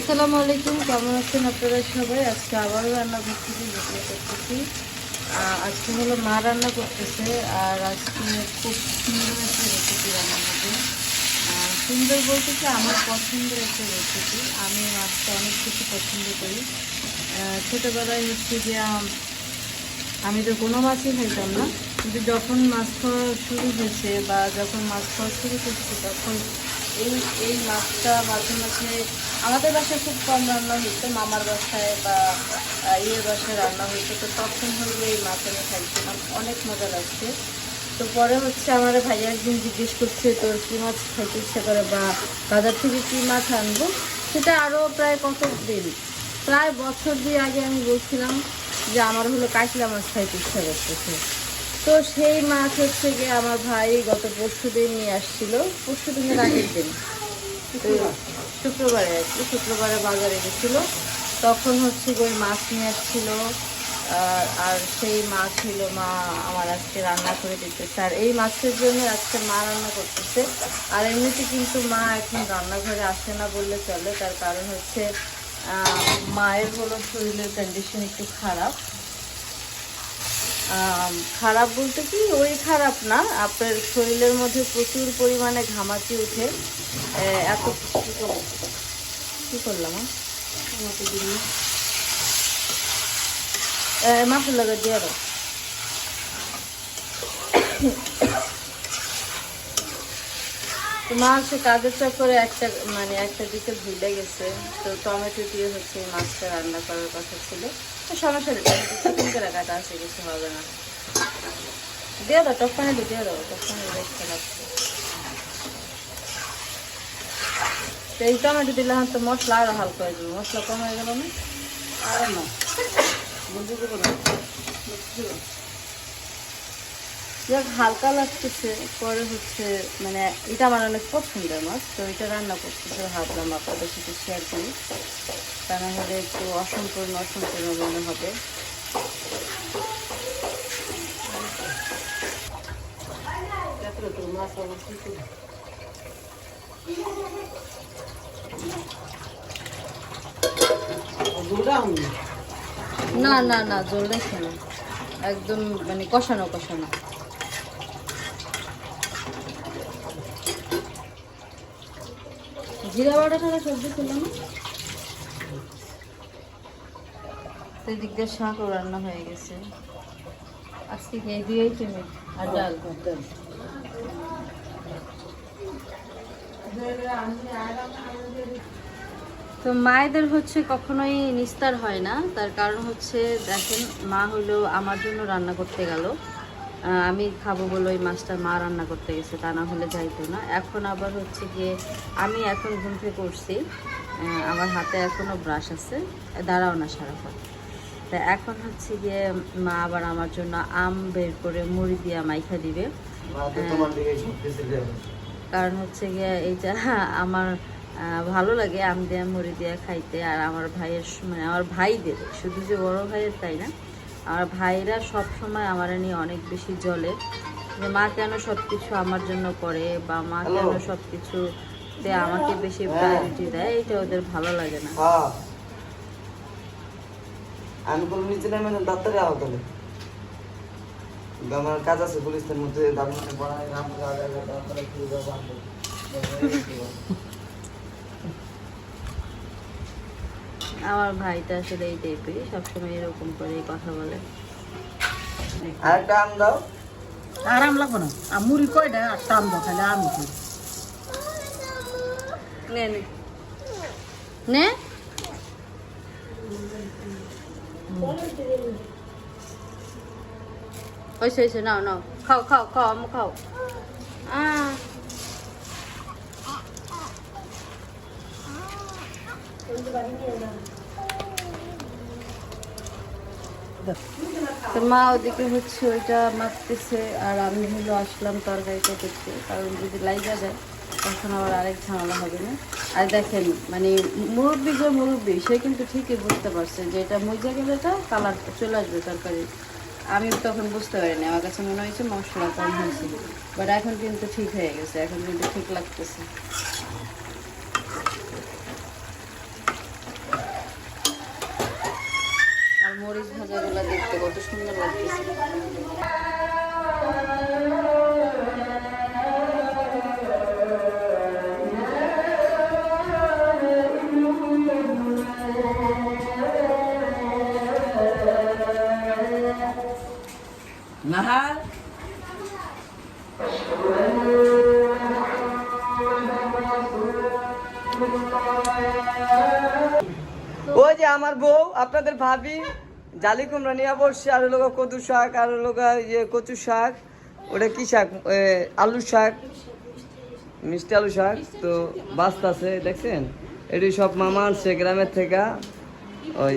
আসসালামু আলাইকুম, কেমন আছেন আপনারা সবাই? আজকে আবারও রান্না করতেছি ভিডিও করতেছি। আজকে হলো মা রান্না করতেছে, আর আজকে খুব সুন্দর একটা রেসিপি রান্না করবে। সুন্দর বলতে কি, আমার পছন্দের একটা রেসিপি আমি মাছটা অনেক কিছু পছন্দ করি। ছোটোবেলায় হচ্ছে যে আমি তো কোনো মাছই খাইতাম না। কিন্তু যখন মাছ খাওয়া শুরু হয়েছে বা যখন মাছ খাওয়া শুরু করছি, তখন এই এই মাছটা মাঝে মাঝে আমাদের বাসায় খুব কম রান্না হতো মামার বাসায় বা ইয়ের বাসায় রান্না হতো তো তখন হলো এই মাছ আমি খাইছিলাম, অনেক মজা লাগছে। তো পরে হচ্ছে আমার ভাইয়া একদিন জিজ্ঞেস করছে, তোর কী মাছ খাইতে ইচ্ছা করে বা বাজার থেকে কী মাছ আনব? সেটা আরও প্রায় কত দিন, প্রায় বছর দুই আগে আমি বলছিলাম যে আমার হলো কাঁকড়া মাছ খাইতে ইচ্ছা করতেছে। তো সেই মাছ হচ্ছে গিয়ে আমার ভাই গত পরশু দিন নিয়ে আসছিল। পরশু দিনের আগের দিন। শুক্রবারে আর কি, শুক্রবারে বাজারে গেছিল। তখন হচ্ছে গিয়ে মাছ নিয়ে আসছিল। আর সেই মাছ হলো মা আমার আজকে রান্না করে দিতেছে। আর এই মাছের জন্য আজকে মা রান্না করতেছে। আর এমনিতে কিন্তু মা এখন রান্নাঘরে আসে না বললে চলে। তার কারণ হচ্ছে মায়ের হলো শরীরের কন্ডিশন একটু খারাপ। খারাপ বলতে কি, ওই খারাপ না। আপনার শরীরের মধ্যে প্রচুর পরিমাণে ঘামাচি উঠে এত কি করলাম? আমাকে দিলি মাথা লাগা দিয়ে মা হচ্ছে কাজের চক্করে একটা মানে একটা দিকে ভুলে গেছে। তো টমেটো দিয়ে হচ্ছে মাছটা রান্না করার কথা ছিল। তো সমস্যা নেই, চিকেন করে আছে, কিছু হবে না। দিয়ে দাও টকপানি দিয়ে দাও টকপানি দেখতে লাগছে তো এই টমেটো দিলে হয়তো মশলা আরও হালকা হয়ে যাবে। মশলা কম হয়ে গেল না? আর না। না। যাক, হালকা লাগতেছে। পরে হচ্ছে মানে এটা আমার অনেক পছন্দের মাছ, তো এটা রান্না করতেছে, ভাবলাম আপনাদের সাথে শেয়ার করি। তা না হলে একটু অসম্পূর্ণ অসম্পূর্ণ মনে হবে। না না না জল রেখে না। একদম মানে কষানো কষানো। জিরা বাটা ছাড়া সবজি ছিল না তো এদিক দিয়ে শাকও রান্না হয়ে গেছে। আজকে এই দিয়েই তুমি আর ডাল। তো মায়েদের হচ্ছে কখনোই নিস্তার হয় না। তার কারণ হচ্ছে দেখেন মা হলো আমার জন্য রান্না করতে গেল। আমি খাব বলে ওই মাছটা মা রান্না করতে গেছে তা না হলে যাইতো না। এখন আবার হচ্ছে গিয়ে আমি এখন ঘুম থেকে করছি আমার হাতে এখনও ব্রাশ আছে দাঁড়াও না সারাক্ষণ। তা এখন হচ্ছে গিয়ে মা আবার আমার জন্য আম বের করে মুড়ি দিয়ে মাইখা দিবে। কারণ হচ্ছে গিয়ে এইটা আমার ভালো লাগে আম দিয়ে মুড়ি দিয়ে খাইতে আর আমার ভাইয়ের মানে আমার ভাইদের শুধু যে বড় ভাইয়ের তাই না? আমার ভাইরা সব সময় আমার নিয়ে অনেক বেশি জলে যে মা কেন সব কিছু আমার জন্য করে বা মা কেন. সব কিছু আমাকে বেশি হ্যাঁ। প্রায়োরিটি দেয় এটা ওদের ভালো লাগে না। হ্যাঁ আমি বলে নিয়েছিলাম এখন ডাক্তারে আমার কাজ আছে পুলিশের মধ্যে দাবি পড়ায় নাম ডাক্তারে কি আমার ভাইটা আসলে এই টাইপেরই সবসময় এরকম করেই কথা বলে। আরেকটা আম দাও। আরাম লাগবো না? আর মুড়ি কয়টা? আর টান দাও খালি আমি। নে নে। নে? হয়েছে হয়েছে নাও নাও। খাও খাও খাও আম্মু খাও। আহ। তো মা ওদিকে হচ্ছে ওইটা মাখতেছে আর আমি হলো আসলাম তরকারিটা দেখতে, কারণ যদি লাইগা যায়, তখন আবার আরেক ঝামেলা হবে না। আর দেখেন মানে মুরব্বী যে মুরব্বী, সে কিন্তু ঠিকই বুঝতে পারছে যে এটা মজা গেলে এটা কালার চলে আসবে তরকারি। আমি তখন বুঝতে পারিনি, আমার কাছে মনে হয়েছে মশলা কম হয়েছে। বাট এখন কিন্তু ঠিক হয়ে গেছে, এখন কিন্তু ঠিক লাগতেছে। কত সুন্দর লাগতেছে। নাহার? ওই যে আমার বউ আপনাদের ভাবি। জালি কুমড়া নিয়ে বসছে আর হলো কদু শাক আর হলো ইয়ে কচু শাক ওটা কি শাক? আলু শাক মিষ্টি আলু শাক তো বাস্তা আছে দেখছেন? এটি সব মামা আনছে গ্রামের থেকে ওই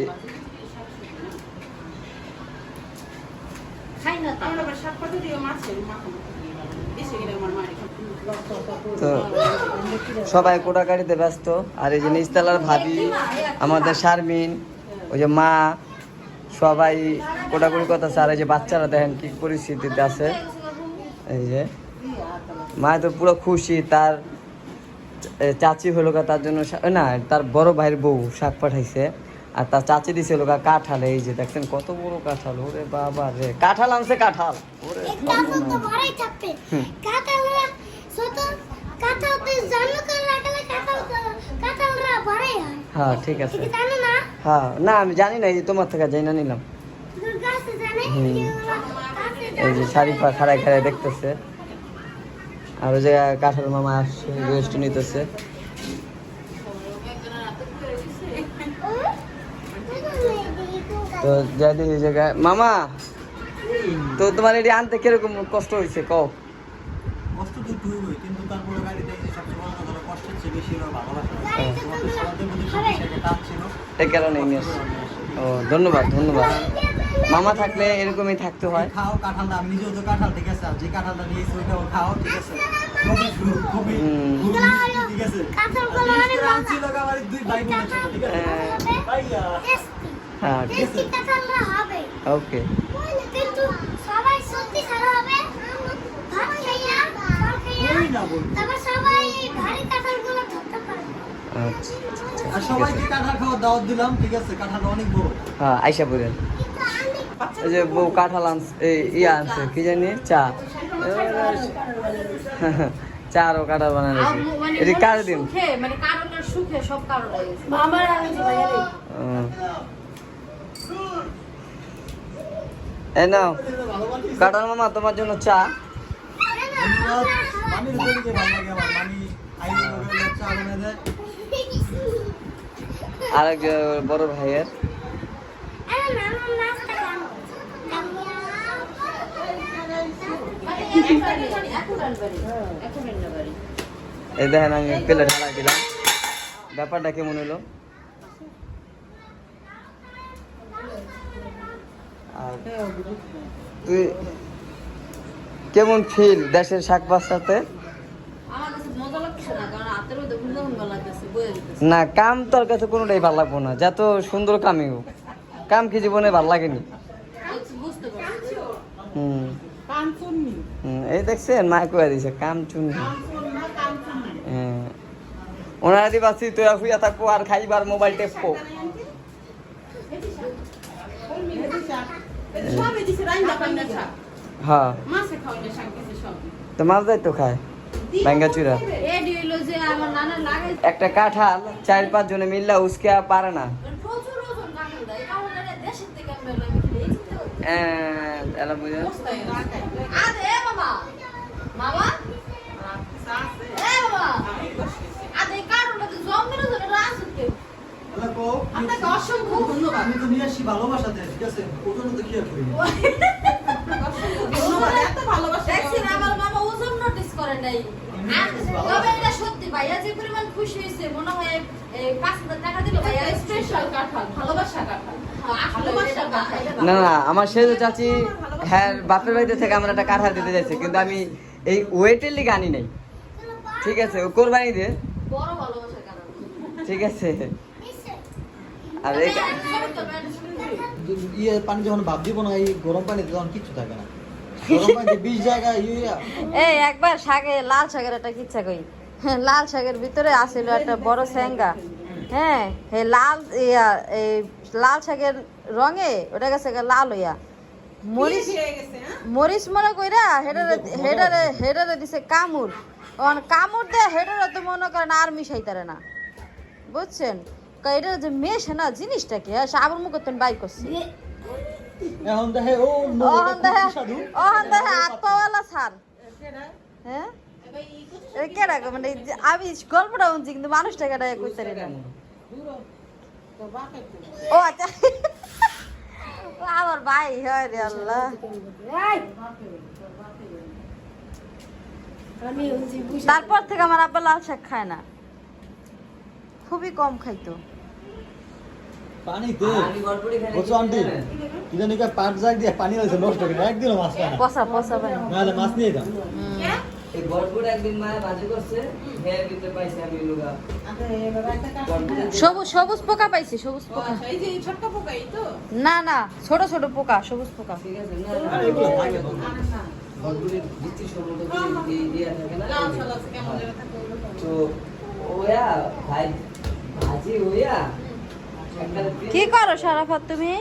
তো সবাই কোটাকাটিতে ব্যস্ত আর এই যে নিচতলার ভাবি আমাদের শারমিন ওই যে মা সবাই কোটাকুটি কথা আর এই যে বাচ্চারা দেখেন কি পরিস্থিতিতে আছে। এই যে মা তো পুরো খুশি তার চাচি হলো গা তার জন্য না তার বড় ভাইয়ের বউ শাক পাঠাইছে আর তার চাচি দিছে হলো গা কাঁঠাল। এই যে দেখছেন কত বড় কাঁঠাল ওরে বাবা রে। কাঁঠাল আনছে কাঁঠাল। ওরে হয়। ঠিক আছে। হ্যাঁ না, আমি জানি না, এই যে তোমার থেকে যাই না নিলাম। জানে। এই যে শারিফা খাড়ায় খাড়ায় দেখতেছে। আর ওই যে কাঁঠাল মামা আসছে রেস্ট নিতেছে। তো যাই এই জায়গায়। মামা, তো তোমার এটি আনতে কীরকম কষ্ট হয়েছে, কও? কষ্ট তো কিন্তু তারপরে গাড়িতে এই যে সবচেয়ে বড় কথা হলো এই কারণে ও। ধন্যবাদ ধন্যবাদ। মামা থাকলে এরকমই থাকতে হয়। খাও কাঁঠালটা, আমি নিজেও তো কাঁঠাল, ঠিক আছে? আর যে কাঁঠালটা নিয়েছি ওইটাও খাও, ঠিক আছে? হ্যাঁ। ওকে। সবাই আচ্ছা আচ্ছা, আর সবাইকে কাঁঠাল খাওয়ার দাওয়াত দিলাম, ঠিক আছে? কাঁঠালটা অনেক বড়। হ্যাঁ আইসা এই যে বউ কাঁঠাল আনছে এই ইয়ে আনছে কি জানি চা কাঁঠাল বানানো এটি কার দিন মানে কারণের সুখে সব কারণ হয়েছে এই নাও কাঁঠাল মামা তোমার জন্য চা ধন্যবাদ। মামির ভালো লাগে আমার। মামি চা বানায় দেয়। আর এক বড় ভাইয়ের। এই দেখেন আমি পেলে ঢালাই দিলাম। ব্যাপারটা কেমন হলো? আর তুই কেমন ফিল দেশের শাক কাছে মজা লাগছে না না কাম তোর কাছে কোনোটাই ভালো লাগবো না। যত সুন্দর কামই হোক। কাম কি জীবনে ভালো লাগেনি? বুঝতে পারছি। হুম। এই দেখছেন মা কয়ে দিছে কাম চুন হ্যাঁ। ওনারা দিবাসি তুই হুইয়া থাকব আর খাইবার মোবাইল রান্না হ্যাঁ। তো মাছ যাই তো খায়? ব্যাঙ্গা একটা কাঁঠাল চার পাঁচ জনে মিললা উসকে আর পারে না। অসংখ্য ধন্যবাদ। আমি তো নিয়ে আসি ভালোবাসাতে, ঠিক আছে? ওজনে তো কি করি? ধন্যবাদ এত ভালোবাসা দেখছেন আমার মামা ওজন নোটিস করে নাই। তবে এটা সত্যি ভাইয়া যে পরিমাণ খুশি হয়েছে মনে হয় এই পাঁচ হাজার টাকা দিল ভাইয়া স্পেশাল কাঁঠাল ভালোবাসা কাঁঠাল। না না আমার সেজো চাচি হ্যাঁ বাপের বাড়িতে থেকে আমার একটা কাঁঠাল দিতে যাচ্ছে কিন্তু আমি এই ওয়েটের লিগে আনি নাই। ঠিক আছে ও কোরবানি দে বড় ভালোবাসা কারণ ঠিক আছে। আর এই ইয়ে পানি যখন ভাব দিব না এই গরম পানিতে তখন কিচ্ছু থাকে না। এই একবার শাকে লাল শাকের একটা কিচ্ছা কই। হ্যাঁ, লাল শাকের ভিতরে আসিল একটা বড় স্যাঙ্গা। হ্যাঁ হে লাল ইয়া এই লাল শাকের রঙে ওটা গেছে লাল হইয়া। মরিচ মরিচ মনে কইরা হেডারে হেডারে হেডারে দিছে কামুর। অন কামুর দে হেডারে তো মনে করেন আর মিশাইতারে না। বুঝছেন? এটা যে মেশে না জিনিসটা কি? হ্যাঁ সাবর মুখ বাই করছে। এখন দেখে ও ওহন দেহে ওহন দেহে আত্মাওয়ালা ছাড় হ্যাঁ? এটা মানে আমি গল্পটা শুনছি কিন্তু মানুষটা কেটা কইতে না ও আচ্ছা। আমার ভাই হয় রে আল্লাহ। তারপর থেকে আমার আব্বা লাল শাক খায় না। খুবই কম খাইতো। পানি দে। আমি গড়বড়ি খাই বুঝছ আন্টি কি জানি কা পাট জাগ দিয়ে পানি হয়েছে নষ্ট করে একদিনও মাছ পায় না। পচা পচা নাহলে মাছ নিয়ে যাও এই গড়বড়ি একদিন মায়ে বাজি করছে হের ভিতরে পাইছি আমি লুগা। সবুজ সবুজ পোকা পাইছি সবুজ পোকা। না না ছোট ছোট পোকা সবুজ পোকা। ঠিক আছে না তো। ভিত্তি সম্পর্কে এই থাকে না। তো ওয়া ভাই ভাজি ওয়া। কি করো সারাফাত তুমি?